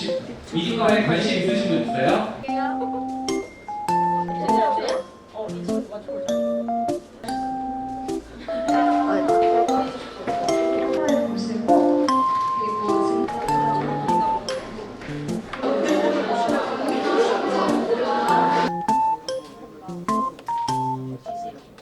미디어에 관심 있으신 분 있어요?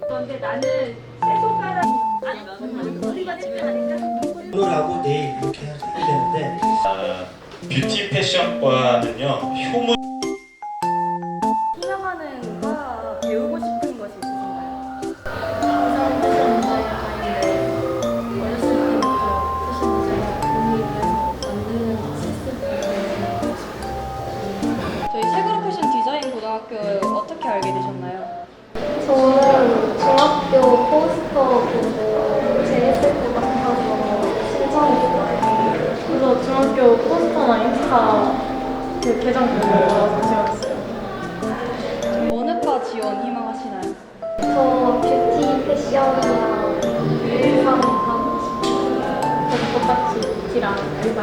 그런데 나는 새 손가락 우리가 집에 오늘하고 내일 이렇게 아, 뷰티 패션과는요 효문 소명하는 과 배우고 싶은 것이 있으신가요? 저는 패션 디자이너인데 어렸을 때부터 패션 디자이너 공부를 만드는 실습을 저희 세그룹 패션 디자인 고등학교 어떻게 알게 되셨나요? 저는 중학교 포스터 회사 그 계정 보고 지원했어요. 어느 과 지원 희망하시나요? 저 뷰티 패션이랑 일상 하고 싶어요. 똑같이 뷰티랑 일상